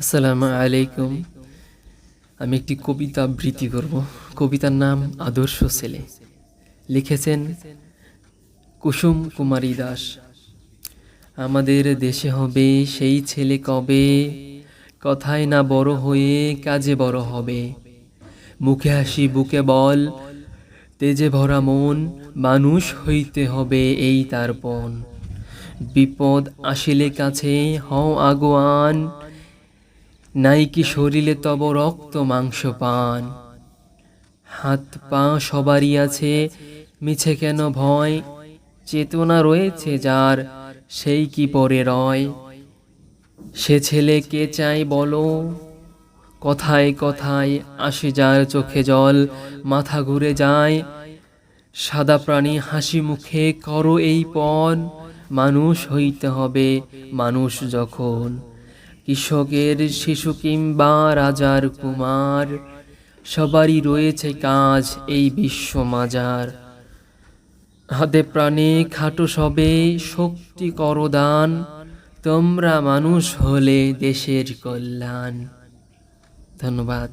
আসসালামু আলাইকুম। আমি একটি কবিতা আবৃত্তি করব। কবিতার নাম আদর্শ ছেলে। লিখেছেন কুসুম কুমারী দাস। আমাদের দেশে হবে সেই ছেলে কবে? কথায় না বড় হয়ে কাজে বড় হবে। মুখে হাসি, বুকে বল, তেজে ভরা মন, মানুষ হইতে হবে এই তার পণ। বিপদ আসিলে কাছে হও আগুয়ান নাই কি শরীরে তব রক্ত মাংস পান। হাত পা সবারই আছে, মিছে কেন ভয়? চেতনা রয়েছে যার, সেই কি পরে রয়? সে ছেলে কে চাই বলো? কথায় কথায় আসে যার চোখে জল, মাথা ঘুরে যায়। সাদা প্রাণী হাসি মুখে, করো এই পণ। মানুষ হইতে হবে, মানুষ যখন কৃষকের শিশু কিংবা রাজার কুমার, সবারই রয়েছে কাজ এই বিশ্ব মাজার। হাতে প্রাণে খাটো সবে শক্তি করদান, তোমরা মানুষ হলে দেশের কল্যাণ। ধন্যবাদ।